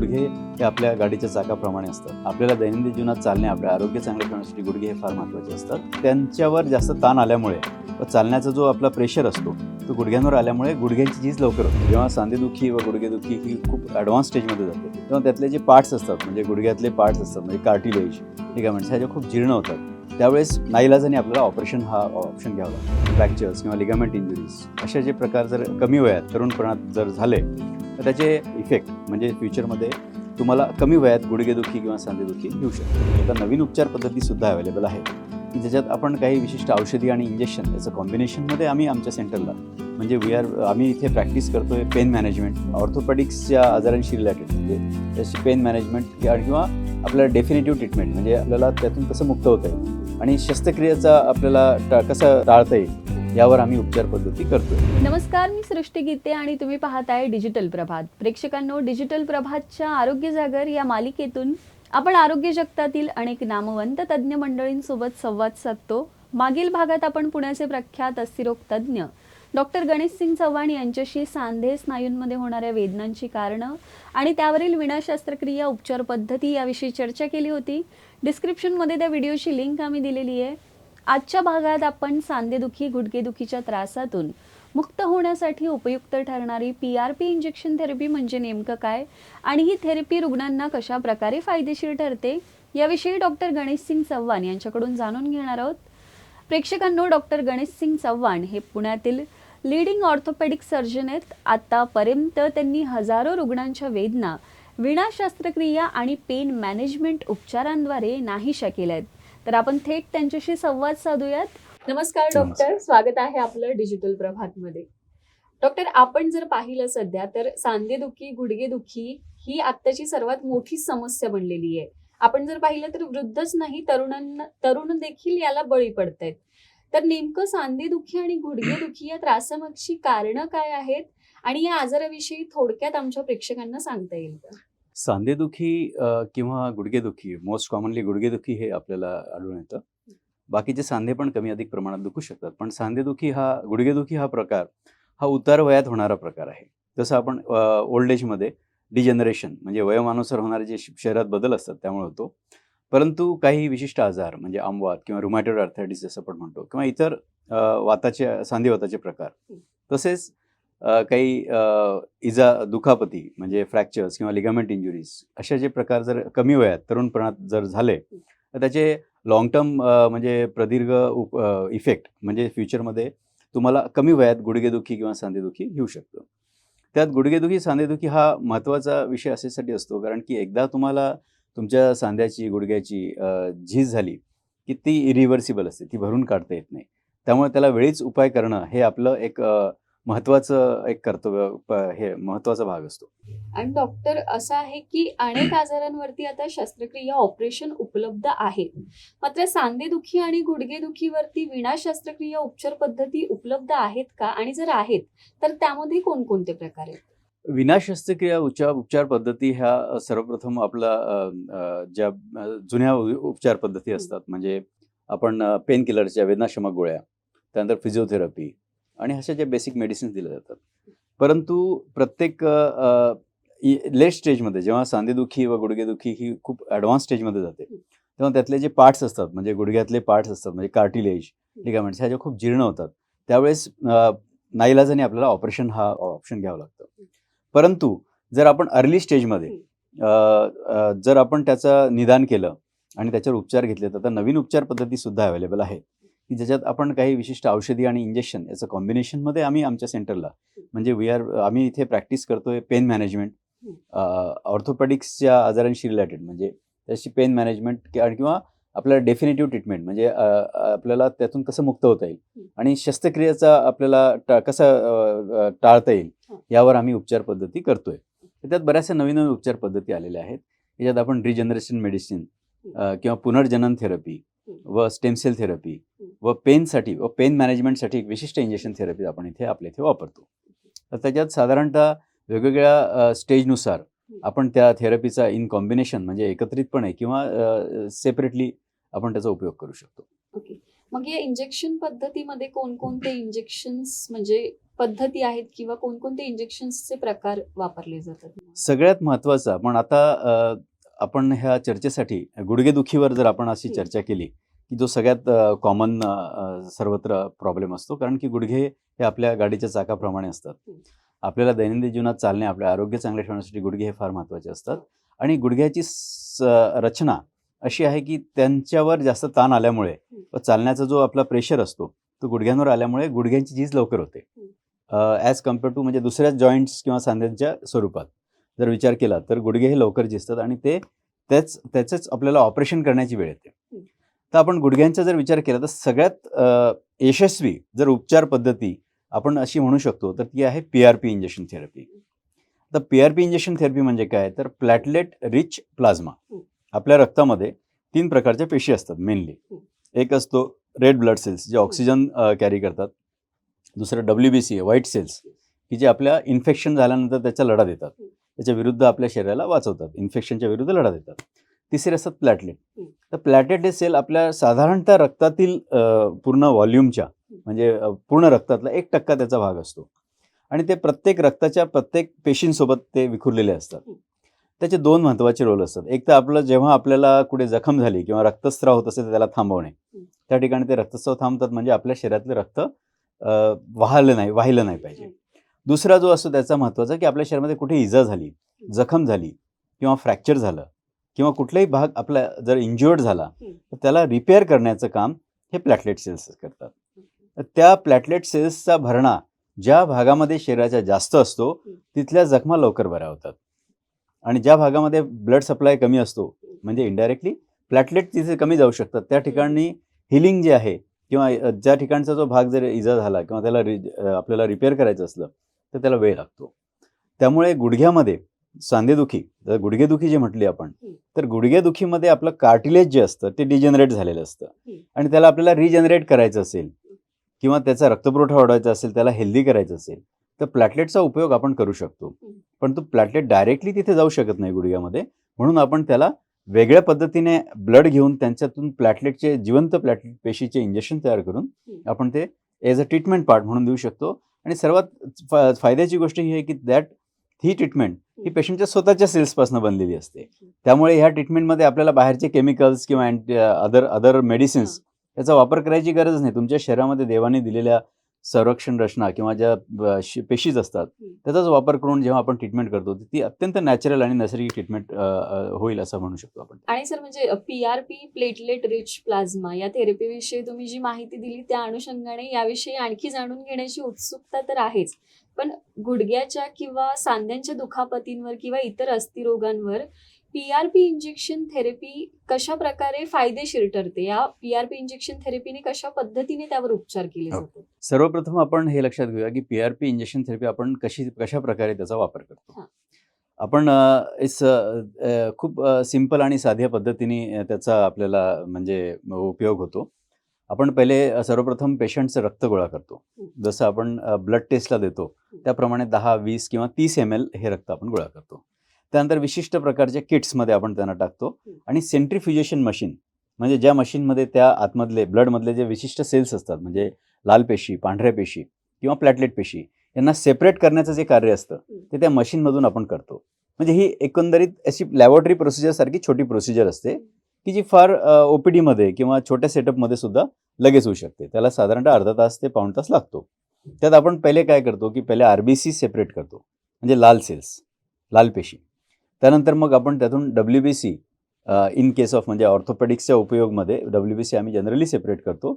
गुडघे हे आपल्या गाडीच्या चाकाप्रमाणे असतात. आपल्याला दैनंदिन जीवनात चालणे आपलं आरोग्य चांगलं ठेवण्यासाठी गुडघे हे फार महत्त्वाचे असतात. त्यांच्यावर जास्त ताण आल्यामुळे व चालण्याचा जो आपला प्रेशर असतो तो गुडघ्यांवर आल्यामुळे गुडघ्यांची झीज लवकर होते. जेव्हा सांधेदुखी व गुडघेदुखी ही खूप ॲडव्हान्स स्टेजमध्ये जाते तेव्हा त्यातले जे पार्ट्स असतात म्हणजे गुडघ्यातले पार्ट्स असतात म्हणजे कार्टिलेज लिगामेंट्स ह्या ज्या खूप जीर्ण होतात. त्यावेळेस नाईलाजाने आपल्याला ऑपरेशन हा ऑप्शन घ्यावा. लागतो फ्रॅक्चर्स किंवा लिगामेंट इंजुरीज असे जे प्रकार जर कमी वयात तरुणपणात जर झाले तर त्याचे इफेक्ट म्हणजे फ्युचरमध्ये तुम्हाला कमी वयात गुडघेदुखी किंवा सांधेदुखी येऊ शकते. आता नवीन उपचार पद्धतीसुद्धा अवेलेबल आहे की ज्याच्यात आपण काही विशिष्ट औषधी आणि इंजेक्शन याचं कॉम्बिनेशनमध्ये आम्ही आमच्या सेंटरला म्हणजे वी आर आम्ही इथे प्रॅक्टिस करतो आहे पेन मॅनेजमेंट ऑर्थोपॅडिक्सच्या आजारांशी रिलेटेड म्हणजे त्याची पेन मॅनेजमेंट किंवा आपल्याला डेफिनेटिव्ह ट्रीटमेंट म्हणजे आपल्याला त्यातून कसं मुक्त होता येईल. आणि शस्त्रक्रियेचा आपल्याला कसं टाळता येईल यावर आम्ही उपचार पद्धती करतो नमस्कार मी सृष्टी गीते आणि तुम्ही पाहताय डिजिटल प्रभात. प्रेक्षकांनो डिजिटल प्रभातच्या आरोग्य जागर या मालिकेतून आपण आरोग्य जगतातील अनेक नामवंत तज्ज्ञ मंडळींसोबत संवाद साधतो. मागील भागात आपण पुण्याचे प्रख्यात अस्थिरोग तज्ज्ञ डॉक्टर गणेश सिंग चव्हाण यांच्याशी सांधे स्नायूंमध्ये होणाऱ्या वेदनांची कारणं आणि त्यावरील विणाशास्त्रक्रिया उपचार पद्धती याविषयी चर्चा केली होती. डिस्क्रिप्शनमध्ये त्या व्हिडिओची लिंक आम्ही दिलेली आहे. आजच्या भागात आपण सांधेदुखी गुडघेदुखीच्या त्रासातून मुक्त होण्यासाठी उपयुक्त ठरणारी P R P injection therapy म्हणजे नेमकं काय आणि ही थेरपी रुग्णांना कशा प्रकारे फायदेशीर ठरते याविषयी डॉक्टर गणेश सिंग चव्हाण यांच्याकडून जाणून घेणार आहोत. प्रेक्षकांनो डॉक्टर गणेश सिंग चव्हाण हे पुण्यातील लीडिंग ऑर्थोपेडिक सर्जन आहेत. आतापर्यंत त्यांनी हजारो रुग्णांच्या वेदना विना शस्त्रक्रिया आणि पेन मॅनेजमेंट उपचारांद्वारे नाहीशा केल्या आहेत. तर आपण थेट त्यांच्याशी संवाद साधूयात. नमस्कार डॉक्टर स्वागत आहे आपलं डिजिटल प्रभातमध्ये. डॉक्टर आपण जर पाहिलं सध्या तर सांधेदुखी गुडघेदुखी ही आत्ताची सर्वात मोठी समस्या बनलेली आहे. आपण जर पाहिलं तर वृद्धच नाही तरुणांना तरुण देखील याला बळी पडत आहेत तर नेमकं सांधेदुखी आणि गुडघेदुखी या त्रासामागची कारणं काय आहेत? आणि या आजाराविषयी थोडक्यात आमच्या प्रेक्षकांना सांगता येईल का? सांधेदुखी किंवा गुडघेदुखी मोस्ट कॉमनली गुडघेदुखी हे आपल्याला आढळून येतं. बाकीचे सांधे पण कमी अधिक प्रमाणात दुखू शकतात. पण सांधेदुखी हा गुडघेदुखी हा प्रकार हा उतार वयात होणारा प्रकार आहे. जसं आपण ओल्ड एजमध्ये डिजनरेशन म्हणजे वयोमानुसार होणारे जे शरीरात बदल असतात त्यामुळे होतो. परंतु काही विशिष्ट आजार म्हणजे आमवात किंवा रुमॅटोड आर्थरायटिस जसं आपण म्हणतो किंवा इतर वाताचे सांधेवाताचे प्रकार. तसेच काही इजा दुखापती म्हणजे फ्रॅक्चर्स किंवा लिगामेंट इंजुरीज असे जे प्रकार जर कमी वयात तरुणपणात जर झाले तर त्याचे लॉंग टर्म म्हणजे प्रदीर्घ उप इफेक्ट म्हणजे फ्युचरमध्ये तुम्हाला कमी वयात गुडघेदुखी किंवा सांधेदुखी येऊ शकतं. त्यात गुडघेदुखी सांधेदुखी हा महत्त्वाचा विषय अशासाठी असतो कारण की एकदा तुम्हाला तुमच्या सांध्याची गुडघ्याची झीज झाली की ती इरिव्हर्सिबल असते ती भरून काढता येत नाही. त्यामुळे त्याला वेळीच उपाय करणं हे आपलं एक महत्वाचं एक कर्तव्य हे महत्त्वाचा भाग असतो. आणि डॉक्टर असं आहे की अनेक आजारांवरती आता शस्त्रक्रिया ऑपरेशन उपलब्ध आहेत मात्र सांधेदुखी आणि गुडघेदुखीवरती विना शस्त्रक्रिया उपचार पद्धती उपलब्ध आहेत का? आणि जर आहेत तर त्यामध्ये कोणकोणते प्रकार आहेत? विना शस्त्रक्रिया उपचार उपचार पद्धती ह्या सर्वप्रथम आपला ज्या जुन्या उपचार पद्धती असतात. म्हणजे आपण पेन किलरच्या वेदनाशमक गोळ्या त्यानंतर फिजिओथेरपी आणि अशा ज्या बेसिक मेडिसिन्स दिल्या जातात. परंतु प्रत्येक लेट स्टेजमध्ये जेव्हा सांधेदुखी व गुडघेदुखी ही खूप ॲडव्हान्स स्टेजमध्ये जाते तेव्हा त्यातले जे पार्ट्स असतात म्हणजे गुडघ्यातले पार्ट्स असतात म्हणजे कार्टिलेज लिगामेंट्स ह्या ज्या खूप जीर्ण होतात त्यावेळेस नाईलाजाने आपल्याला ऑपरेशन हा ऑप्शन घ्यावं लागतं. परंतु जर आपण अर्ली स्टेजमध्ये जर आपण त्याचं निदान केलं आणि त्याच्यावर उपचार घेतले तर नवीन उपचार पद्धतीसुद्धा अवेलेबल आहे. की ज्याच्यात आपण काही विशिष्ट औषधी आणि इंजेक्शन याचं कॉम्बिनेशनमध्ये आम्ही आमच्या सेंटरला म्हणजे वी आर आम्ही इथे प्रॅक्टिस करतोय पेन मॅनेजमेंट ऑर्थोपेडिक्सच्या आजारांशी रिलेटेड म्हणजे त्याची पेन मॅनेजमेंट किंवा आपल्याला डेफिनेटिव्ह ट्रीटमेंट म्हणजे आपल्याला त्यातून कसं मुक्त होता येईल? आणि शस्त्रक्रियेचा आपल्याला कसं टाळता येईल? यावर आम्ही उपचार पद्धती करतोय. त्यात बऱ्याचशा नवीन नवीन उपचार पद्धती आलेल्या आहेत. याच्यात आपण रिजनरेशन मेडिसिन किंवा पुनर्जनन थेरपी व स्टेम सेल थेरपी व पेनसाठी व पेन मॅनेजमेंटसाठी एक विशिष्ट इंजेक्शन थेरपी आपण इथे आपल्या इथे वापरतो. तर त्याच्यात साधारणतः वेगवेगळ्या स्टेजनुसार आपण त्या थेरपीचा इन कॉम्बिनेशन म्हणजे एकत्रितपणे किंवा सेपरेटली आपण त्याचा उपयोग करू शकतो ओके मग या इंजेक्शन पद्धतीमध्ये कोणकोणते इंजेक्शन्स म्हणजे पद्धती आहेत किंवा कोणकोणते इंजेक्शन्सचे प्रकार वापरले जातात सगळ्यात महत्त्वाचा पण आता आपण ह्या चर्चेसाठी गुडघेदुखीवर जर आपण अशी. चर्चा केली की जो सगळ्यात कॉमन सर्वत्र प्रॉब्लेम असतो कारण की गुडघे हे आपल्या गाडीच्या चाकाप्रमाणे असतात. आपल्याला दैनंदिन जीवनात चालणे आपले आरोग्य चांगले ठेवण्यासाठी गुडघे हे फार महत्त्वाचे असतात हो. आणि गुडघ्याची रचना अशी आहे की त्यांच्यावर जास्त ताण आल्यामुळे व चालण्याचा जो आपला प्रेशर असतो तो गुडघ्यांवर आल्यामुळे गुडघ्यांची झीज लवकर होते. ॲज कंपेअर टू म्हणजे दुसऱ्या जॉईंट्स किंवा सांध्यांच्या स्वरूपात जर विचार केला तर गुडघे हे लवकर झिजतात आणि ते त्याच त्याचंच आपल्याला ऑपरेशन करण्याची वेळ येते. तर आपण गुडघ्यांचा जर विचार केला तर सगळ्यात यशस्वी जर उपचार पद्धती आपण अशी म्हणू शकतो तर ती आहे P R P injection therapy तर P R P injection therapy म्हणजे काय? तर प्लॅटलेट रिच प्लाझ्मा आपल्या रक्तामध्ये तीन प्रकारच्या पेशी असतात मेनली एक असतो रेड ब्लड सेल्स जे ऑक्सिजन कॅरी करतात. दुसरं डब्ल्यू बी सी आहे व्हाईट सेल्स की जे आपल्या इन्फेक्शन झाल्यानंतर त्याचा लढा देतात. त्याच्या विरुद्ध आपल्या शरीराला वाचवतात. इन्फेक्शनच्या विरुद्ध लढा देतात. तिसरे असतात प्लॅटलेट तर प्लॅटलेट हे सेल आपल्या साधारणतः रक्तातील पूर्ण व्हॉल्यूमच्या म्हणजे पूर्ण रक्तातला एक टक्का त्याचा भाग असतो. आणि ते प्रत्येक रक्ताच्या प्रत्येक पेशींसोबत ते विखुरलेले असतात. त्याचे दोन महत्त्वाचे रोल असतात एक तर आपलं जेव्हा आपल्याला कुठे जखम झाली किंवा रक्तस्राव होत असेल तर त्याला थांबवणे. त्या ठिकाणी ते रक्तस्राव थांबतात म्हणजे आपल्या शरीरातलं रक्त वाहलं नाही वाहिलं नाही पाहिजे. दुसरा जो असतो त्याचा महत्त्वाचा की आपल्या शरीरामध्ये कुठे इजा झाली जखम झाली किंवा फ्रॅक्चर झालं किंवा कुठलाही भाग आपला जर इंज्युअर्ड झाला. तर त्याला रिपेअर करण्याचं काम हे प्लॅटलेट सेल्स करतात तर त्या प्लॅटलेट सेल्सचा भरणा ज्या भागामध्ये शरीराच्या जास्त असतो. तिथल्या जखमा लवकर बऱ्या होतात आणि ज्या भागामध्ये ब्लड सप्लाय कमी असतो म्हणजे इनडायरेक्टली प्लॅटलेट तिथे कमी जाऊ शकतात त्या ठिकाणी हिलिंग जे आहे किंवा ज्या ठिकाणचा जो भाग जर इजा झाला किंवा त्याला रि आपल्याला रिपेअर करायचं असलं तर त्याला वेळ लागतो त्यामुळे गुडघ्यामध्ये सांधेदुखी जर गुडघेदुखी जी म्हटली आपण. तर गुडघेदुखीमध्ये आपलं कार्टिलेज जे असतं ते डिजनरेट झालेलं असतं. आणि त्याला आपल्याला रिजनरेट करायचं असेल किंवा त्याचा रक्तपुरवठा वाढवायचा असेल त्याला हेल्दी करायचं असेल तर प्लॅटलेटचा उपयोग आपण करू शकतो. पण तो प्लॅटलेट डायरेक्टली तिथे जाऊ शकत नाही गुडघ्यामध्ये. म्हणून आपण त्याला वेगळ्या पद्धतीने ब्लड घेऊन त्यांच्यातून प्लॅटलेटचे जिवंत प्लॅटलेट पेशीचे इंजेक्शन तयार करून. आपण ते एज अ ट्रीटमेंट पार्ट म्हणून देऊ शकतो. आणि सर्वात फायद्याची गोष्ट ही आहे की दॅट ही ट्रीटमेंट ही पेशंटच्या स्वतःच्या सेल्सपासून बनलेली असते. त्यामुळे ह्या ट्रीटमेंटमध्ये आपल्याला बाहेरचे केमिकल्स किंवा अँटी अदर अदर मेडिसिन्स याचा वापर करायची गरज नाही. तुमच्या शरीरामध्ये देवाने दिलेल्या संरक्षण रचना किंवा ज्या पेशीज असतात. त्याचाच वापर करून जेव्हा आपण ट्रीटमेंट करतो ती अत्यंत नॅचरल आणि नैसर्गिक ट्रीटमेंट होईल असं म्हणू शकतो आपण आणि सर म्हणजे P R P platelet rich plasma या थेरपीविषयी तुम्ही जी माहिती दिली त्या अनुषंगाने याविषयी आणखी जाणून घेण्याची उत्सुकता तर आहेच पण गुडघ्याच्या किंवा सांध्यांच्या दुखापतींवर किंवा इतर अस्थिरोगांवर P R P injection therapy कशा प्रकारे फायदेशीर ठरते या पी आर पी इंजेक्शन थेरपीने कशा पद्धतीने त्यावर उपचार केले हो. जातात सर्वप्रथम आपण हे लक्षात घेऊया की P R P injection therapy आपण कशी कशा प्रकारे त्याचा वापर करतो. आपण इस खूप सिंपल आणि साध्या पद्धतीने त्याचा आपल्याला म्हणजे उपयोग होतो आपण पहिले सर्वप्रथम पेशंटचं रक्त गोळा करतो. जसं आपण ब्लड टेस्टला देतो. त्याप्रमाणे दहा वीस किंवा तीस एम एल हे रक्त आपण गोळा करतो त्यानंतर विशिष्ट प्रकारच्या किट्समध्ये आपण त्यांना टाकतो. आणि सेंट्रिफ्युजेशन मशीन म्हणजे ज्या मशीनमध्ये त्या आतमधले ब्लडमधले जे विशिष्ट सेल्स असतात म्हणजे लाल पेशी पांढऱ्या पेशी किंवा प्लॅटलेट पेशी यांना सेपरेट करण्याचं जे कार्य असतं ते त्या मशीनमधून आपण करतो. म्हणजे ही एकंदरीत अशी लॅबॉरेटरी प्रोसिजरसारखी छोटी प्रोसिजर असते की जी फार ओ पी डीमध्ये किंवा छोट्या सेटअपमध्ये सुद्धा लगेच होऊ शकते. त्याला साधारणतः अर्धा तास ते पाऊण तास लागतो. त्यात आपण पहिले काय करतो की पहिले आर बी सी सेपरेट करतो म्हणजे लाल सेल्स लाल पेशी. त्यानंतर मग आपण त्यातून W B C in case of म्हणजे ऑर्थोपेडिक्सच्या उपयोगमध्ये डब्ल्यू बी सी आम्ही जनरली सेपरेट करतो.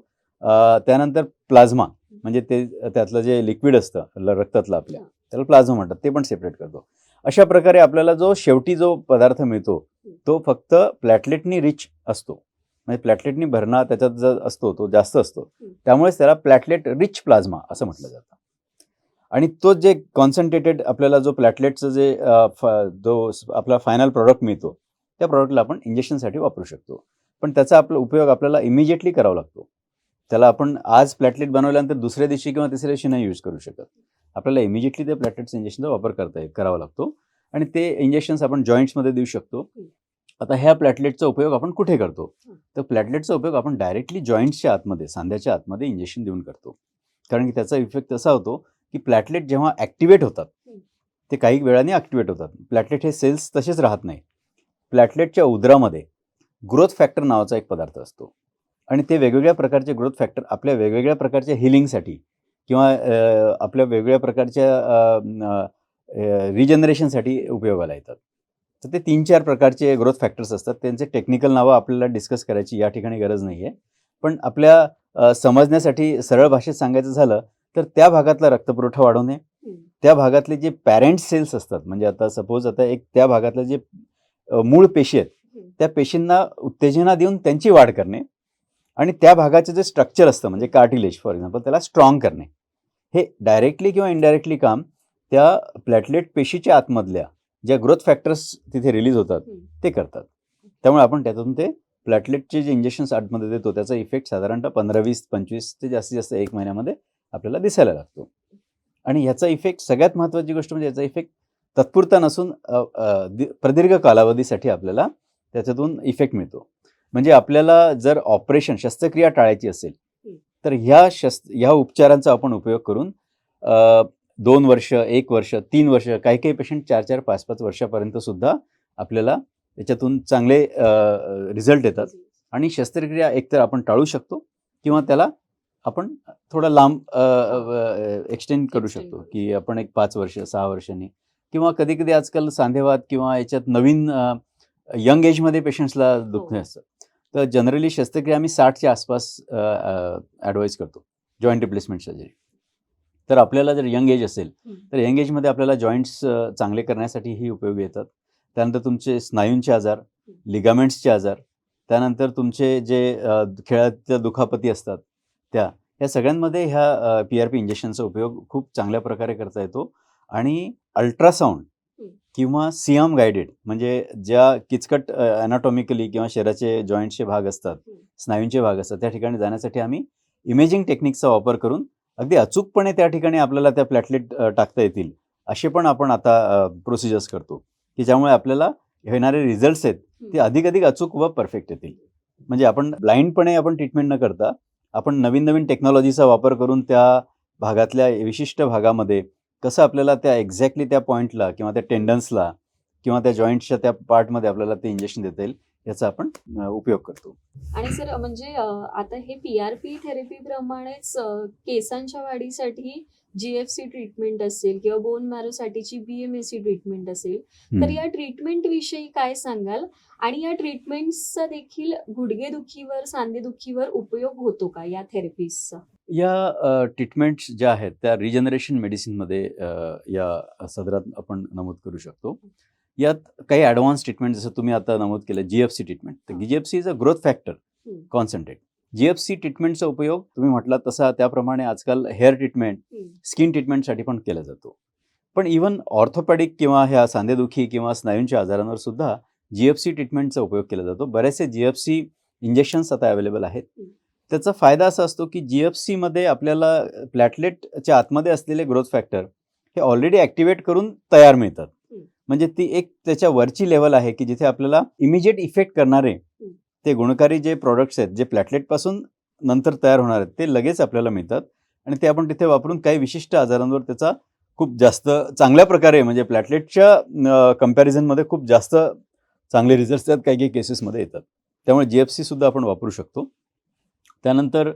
त्यानंतर प्लाझ्मा म्हणजे ते त्यातलं जे लिक्विड असतं रक्तातलं आपल्या. त्याला प्लाझ्मा म्हणतात ते पण सेपरेट करतो. अशा प्रकारे आपल्याला जो शेवटी जो पदार्थ मिळतो तो फक्त प्लॅटलेटनी रिच असतो. म्हणजे प्लॅटलेटनी भरणा त्याच्यात जो असतो तो जास्त असतो. त्यामुळेच त्याला प्लॅटलेट रिच प्लाझ्मा असं म्हटलं जातं. आणि तो जे कॉन्सन्ट्रेटेड आपल्याला जो प्लॅटलेटचं जे जो आपला फायनल प्रॉडक्ट मिळतो त्या प्रॉडक्टला आपण इंजेक्शनसाठी वापरू शकतो. पण त्याचा आपला उपयोग आपल्याला इमिजिएटली करावा लागतो. त्याला आपण आज प्लॅटलेट बनवल्यानंतर दुसऱ्या दिवशी किंवा तिसऱ्या दिवशी नाही यूज करू शकत. आपल्याला इमिजिएटली त्या प्लॅटलेट्स इंजेक्शनचा वापर करता येईल करावा लागतो. आणि ते इंजेक्शन्स आपण जॉईंट्समध्ये देऊ शकतो. आता ह्या प्लॅटलेटचा उपयोग आपण कुठे करतो? तर प्लॅटलेटचा उपयोग आपण डायरेक्टली जॉईंट्सच्या आतमध्ये सांध्याच्या आतमध्ये इंजेक्शन देऊन करतो. कारण की त्याचा इफेक्ट असा होतो की प्लॅटलेट जेव्हा ॲक्टिवेट होतात. ते काही वेळाने ॲक्टिवेट होतात. प्लॅटलेट हे सेल्स तसेच राहत नाही प्लॅटलेटच्या उदरामध्ये ग्रोथ फॅक्टर नावाचा एक पदार्थ असतो. आणि ते वेगवेगळ्या प्रकारचे ग्रोथ फॅक्टर आपल्या वेगवेगळ्या प्रकारच्या हिलिंगसाठी किंवा आपल्या वेगवेगळ्या प्रकारच्या रिजनरेशनसाठी उपयोगाला येतात. तर ते तीन चार प्रकारचे ग्रोथ फॅक्टर्स असतात. त्यांचे टेक्निकल नावं आपल्याला डिस्कस करायची या ठिकाणी गरज नाही आहे पण आपल्या समजण्यासाठी सरळ भाषेत सांगायचं झालं तर त्या भागातला रक्तपुरवठा वाढवणे. त्या भागातले जे पॅरेंट सेल्स असतात म्हणजे आता सपोज आता एक त्या भागातले जे मूळ पेशी आहेत. त्या पेशींना उत्तेजना देऊन त्यांची वाढ करणे आणि त्या भागाचं जे स्ट्रक्चर असतं म्हणजे कार्टिलेज फॉर एक्झाम्पल त्याला स्ट्रॉंग करणे हे डायरेक्टली किंवा इनडायरेक्टली काम त्या प्लॅटलेट पेशीच्या आतमधल्या ज्या ग्रोथ फॅक्टर्स तिथे रिलीज होतात. ते करतात त्यामुळे आपण त्यातून ते प्लॅटलेटचे जे इंजेक्शन्स आतमध्ये देतो त्याचा इफेक्ट साधारणतः पंधरा वीस पंचवीस ते जास्तीत जास्त एक महिन्यामध्ये आपल्याला दिसायला लागतो. आणि ह्याचा इफेक्ट सगळ्यात महत्त्वाची गोष्ट म्हणजे याचा इफेक्ट तात्पुरता नसून प्रदीर्घ कालावधीसाठी आपल्याला त्याच्यातून इफेक्ट मिळतो. म्हणजे आपल्याला जर ऑपरेशन शस्त्रक्रिया टाळायची असेल. तर ह्या शस्त्र ह्या उपचारांचा आपण उपयोग करून दोन वर्ष एक वर्ष तीन वर्ष काही काही पेशंट चार चार पाच पाच वर्षापर्यंत सुद्धा आपल्याला त्याच्यातून चांगले रिझल्ट येतात. आणि शस्त्रक्रिया एकतर आपण टाळू शकतो किंवा त्याला आपण थोडं लांब एक्सटेंड करू शकतो की आपण एक पाच वर्ष सहा वर्षांनी किंवा कधी कधी आजकाल सांधेवात किंवा याच्यात नवीन यंग एजमध्ये पेशंट्सला दुखणे हो. असतं. तर जनरली शस्त्रक्रिया आम्ही साठच्या आसपास ॲडवाईज करतो. जॉईंट रिप्लेसमेंट सर्जरी तर आपल्याला जर यंग एज असेल. तर यंग एजमध्ये आपल्याला जॉईंट्स चांगले करण्यासाठी ही उपयोगी येतात. त्यानंतर तुमचे स्नायूंचे आजार लिगामेंट्सचे आजार त्यानंतर तुमचे जे खेळातल्या दुखापती असतात त्या या सगळ्यांमध्ये ह्या पी आर पी इंजेक्शनचा उपयोग खूप चांगल्या प्रकारे करता येतो आणि अल्ट्रासाऊंड. किंवा सियाम गायडेड म्हणजे ज्या किचकट अनाटॉमिकली किंवा शरीराचे जॉईंटचे भाग असतात. स्नायूंचे भाग असतात त्या ठिकाणी जाण्यासाठी आम्ही इमेजिंग टेक्निकचा वापर करून अगदी अचूकपणे त्या ठिकाणी आपल्याला त्या प्लॅटलेट टाकता येतील असे पण आपण आता प्रोसिजर्स करतो की ज्यामुळे आपल्याला येणारे रिझल्ट्स आहेत ते अधिक अधिक अचूक व परफेक्ट येतील म्हणजे आपण ब्लाइंडपणे आपण ट्रीटमेंट न करता आपण नवीन नवीन टेक्नॉलॉजीचा वापर करून त्या भागातल्या विशिष्ट भागामध्ये कसं आपल्याला त्या एक्झॅक्टली त्या पॉईंटला किंवा त्या टेंडन्सला किंवा त्या जॉईंटच्या त्या पार्टमध्ये आपल्याला ते इंजेक्शन देता येईल याचा आपण उपयोग करतो. आणि सर म्हणजे आता हे पी आर पी थेरपी प्रमाणेच केसांच्या वाढीसाठी जीएफसी ट्रीटमेंट असेल किंवा बोन मॅरोसाठीची बीएमएसी ट्रीटमेंट असेल तर या ट्रीटमेंट विषयी काय सांगाल? आणि या ट्रीटमेंटचा देखील गुडघेदुखीवर सांधेदुखीवर उपयोग होतो का या थेरपीजचा या ट्रीटमेंट्स ज्या आहेत त्या रिजनरेशन मेडिसिनमध्ये या सदरात आपण नमूद करू शकतो. यात काही ॲडव्हान्स ट्रीटमेंट जसं तुम्ही आता नमूद केलं जी एफ सी ट्रीटमेंट तर हा. G F C is a growth factor. Concentrate G F C ट्रीटमेंटचा उपयोग तुम्ही म्हटलात तसा त्याप्रमाणे आजकाल हेअर ट्रीटमेंट स्किन ट्रीटमेंटसाठी पण केला जातो. पण इवन ऑर्थोपॅडिक किंवा ह्या सांधेदुखी किंवा स्नायूंच्या आजारांवर सुद्धा जी एफ सी ट्रीटमेंटचा उपयोग केला जातो. बरेचसे जी एफ सी इंजेक्शन्स आता अवेलेबल आहेत. त्याचा फायदा असा असतो की जी एफ सीमध्ये आपल्याला प्लॅटलेटच्या आतमध्ये असलेले ग्रोथ फॅक्टर हे ऑलरेडी ॲक्टिवेट करून तयार मिळतात. म्हणजे ती एक त्याच्या वरची लेवल आहे की जिथे आपल्याला इमिजिएट इफेक्ट करणारे ते गुणकारी जे प्रॉडक्ट्स आहेत जे प्लॅटलेटपासून नंतर तयार होणार आहेत ते लगेच आपल्याला मिळतात. आणि ते आपण तिथे वापरून काही विशिष्ट आजारांवर त्याचा खूप जास्त चांगल्या प्रकारे म्हणजे प्लॅटलेटच्या कम्पॅरिझनमध्ये खूप जास्त चांगले रिझल्ट्स त्यात काही काही केसेसमध्ये येतात. त्यामुळे जी एफ सीसुद्धा आपण वापरू शकतो. त्यानंतर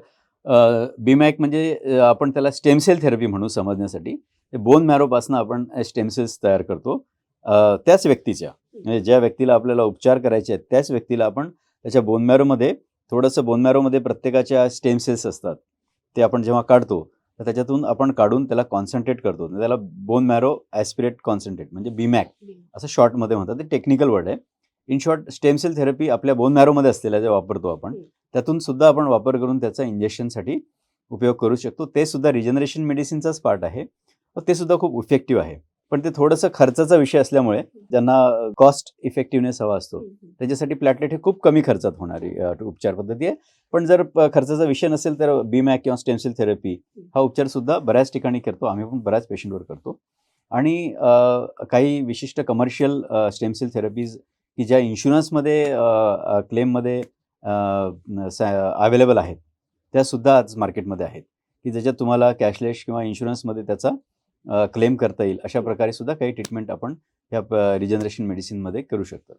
बीमॅक म्हणजे आपण त्याला स्टेमसेल थेरपी म्हणू समजण्यासाठी. ते बोन मॅरोपासून आपण स्टेम सेल्स तयार करतो. त्याच व्यक्तीच्या म्हणजे ज्या व्यक्तीला आपल्याला उपचार करायचे आहेत त्याच व्यक्तीला आपण त्याच्या बोन मॅरोमध्ये थोडंसं बोन मॅरोमध्ये प्रत्येकाच्या स्टेम सेल्स असतात. ते आपण जेव्हा काढतो तर त्याच्यातून आपण काढून त्याला कॉन्सन्ट्रेट करतो. त्याला बोन मॅरो ॲस्पिरेट कॉन्सन्ट्रेट म्हणजे बीमॅक असं शॉर्टमध्ये म्हणतात. ते टेक्निकल वर्ड आहे. In short stem cell therapy आपल्या बोन मॅरोमध्ये असलेल्या जे वापरतो आपण. त्यातून सुद्धा आपण वापर करून त्याचा इंजेक्शनसाठी उपयोग करू शकतो. ते सुद्धा रिजनरेशन मेडिसिनचाच पार्ट आहे. व ते सुद्धा खूप इफेक्टिव्ह आहे. पण ते थोडंसं खर्चाचा विषय असल्यामुळे ज्यांना कॉस्ट इफेक्टिव्हनेस हवा असतो त्याच्यासाठी प्लॅटलेट हे खूप कमी खर्चात होणारी उपचार पद्धती आहे. पण जर खर्चाचा विषय नसेल तर बीमॅक किंवा स्टेमसेल थेरपी हा उपचार सुद्धा बऱ्याच ठिकाणी करतो. आम्ही पण बऱ्याच पेशंटवर करतो. आणि काही विशिष्ट कमर्शियल स्टेमसेल थेरपीज की ज्या इन्शुरन्समध्ये क्लेममध्ये अवेलेबल आहेत त्यासुद्धा आज मार्केटमध्ये आहेत. की ज्याच्यात तुम्हाला कॅशलेस किंवा इन्शुरन्समध्ये त्याचा क्लेम करता येईल अशा प्रकारे सुद्धा काही ट्रीटमेंट आपण या रिजनरेशन मेडिसिनमध्ये करू शकतो.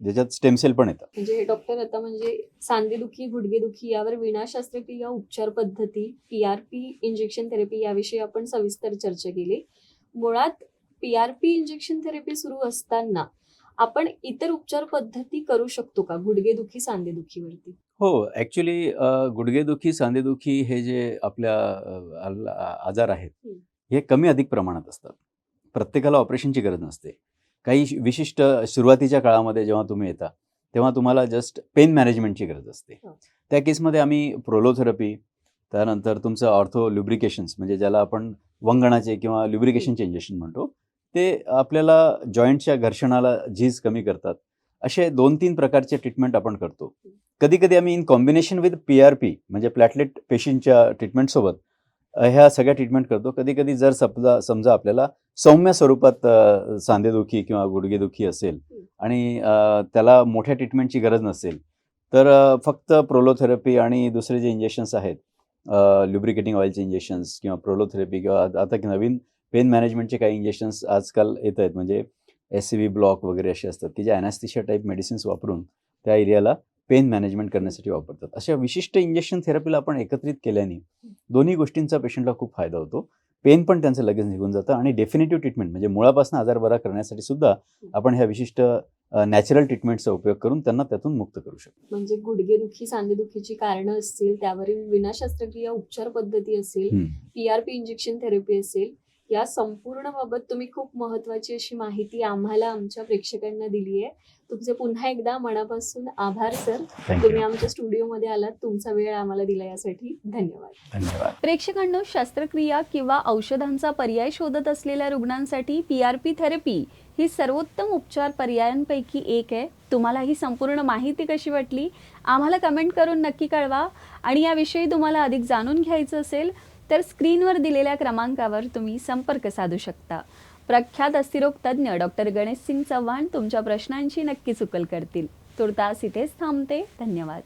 ज्याच्यात स्टेमसेल पण येतात. म्हणजे डॉक्टर आता म्हणजे सांधेदुखी गुडघेदुखी यावर विना शस्त्रक्रिया उपचार पद्धती पीआरपी इंजेक्शन थेरपी याविषयी आपण सविस्तर चर्चा केली. मुळात पीआरपी इंजेक्शन थेरपी सुरू असताना आपण इतर उपचार पद्धती करू शकतो का? गुडघेदुखी सांधेदुखीवरती? हो ॲक्च्युली गुडघेदुखी सांधेदुखी हे जे आपल्या आजार आहेत हं. कमी अधिक प्रमाणात असतात. प्रत्येकाला ऑपरेशनची गरज नसते. काही विशिष्ट सुरुवातीच्या काळामध्ये जेव्हा तुम्ही येता तेव्हा तुम्हाला जस्ट पेन मॅनेजमेंटची गरज असते. हो. त्या केसमध्ये आम्ही प्रोलोथेरपी त्यानंतर तुमचं ऑर्थो ल्युब्रिकेशन्स म्हणजे ज्याला आपण वंगणाचे किंवा ल्युब्रिकेशनचे इंजेक्शन म्हणतो ते आपल्याला जॉईंटच्या घर्षणाला झीज कमी करतात. असे दोन तीन प्रकारचे ट्रीटमेंट आपण करतो. कधी कधी आम्ही in combination with P R P म्हणजे प्लॅटलेट पेशींच्या ट्रीटमेंटसोबत ह्या सगळ्या ट्रीटमेंट करतो. कधी कधी जर समजा समजा आपल्याला सौम्य स्वरूपात सांधेदुखी किंवा गुडघेदुखी असेल आणि त्याला मोठ्या ट्रीटमेंटची गरज नसेल तर फक्त प्रोलोथेरपी आणि दुसरे जे इंजेक्शन्स आहेत ल्युब्रिकेटिंग ऑइलचे इंजेक्शन्स किंवा प्रोलोथेरपी किंवा आता आता नवीन पेन मॅनेजमेंटचे काही इंजेक्शन्स आजकाल येत आहेत. म्हणजे एस सी व्ही ब्लॉक वगैरे असे असतात की जे अॅनास्थिशिया टाईप मेडिसिन्स वापरून त्या एरियाला पेन मॅनेजमेंट करण्यासाठी वापरतात. अशा विशिष्ट इंजेक्शन थेरपीला आपण एकत्रित केल्याने दोन्ही गोष्टींचा पेशंटला खूप फायदा होतो. पेन पण त्यांचं लगेच निघून जातं आणि डेफिनेटिव्ह ट्रीटमेंट म्हणजे मुळापासून आजार बरा करण्यासाठी सुद्धा आपण ह्या विशिष्ट नॅचरल ट्रीटमेंटचा उपयोग करून त्यांना त्यातून मुक्त करू शकतो. म्हणजे गुडघेदुखी सांधेदुखीची कारणं असतील त्यावरील विना शस्त्रक्रिया उपचार पद्धती असेल. पीआरपी इंजेक्शन थेरपी असेल या संपूर्ण बाबत तुम्ही खूप महत्वाची अशी माहिती आम्हाला आमच्या प्रेक्षकांना दिली आहे. तुमचे पुन्हा एकदा मनापासून आभार सर. तुम्ही आमच्या स्टुडिओमध्ये आलात. तुमचा वेळ आम्हाला दिला यासाठी धन्यवाद. धन्यवाद. प्रेक्षकांनो शस्त्रक्रिया किंवा औषधांचा पर्याय शोधत असलेल्या रुग्णांसाठी पी आर पी थेरपी ही सर्वोत्तम उपचार पर्यायांपैकी एक आहे. तुम्हाला ही संपूर्ण माहिती कशी वाटली? आम्हाला कमेंट करून नक्की कळवा. आणि याविषयी तुम्हाला अधिक जाणून घ्यायचं असेल तर स्क्रीनवर दिलेल्या क्रमांकावर तुम्ही संपर्क साधू शकता. प्रख्यात अस्थिरोग तज्ज्ञ डॉक्टर गणेश सिंग चव्हाण तुमच्या प्रश्नांची नक्कीच उकल करतील. तुर्तास इथेच थांबते. धन्यवाद.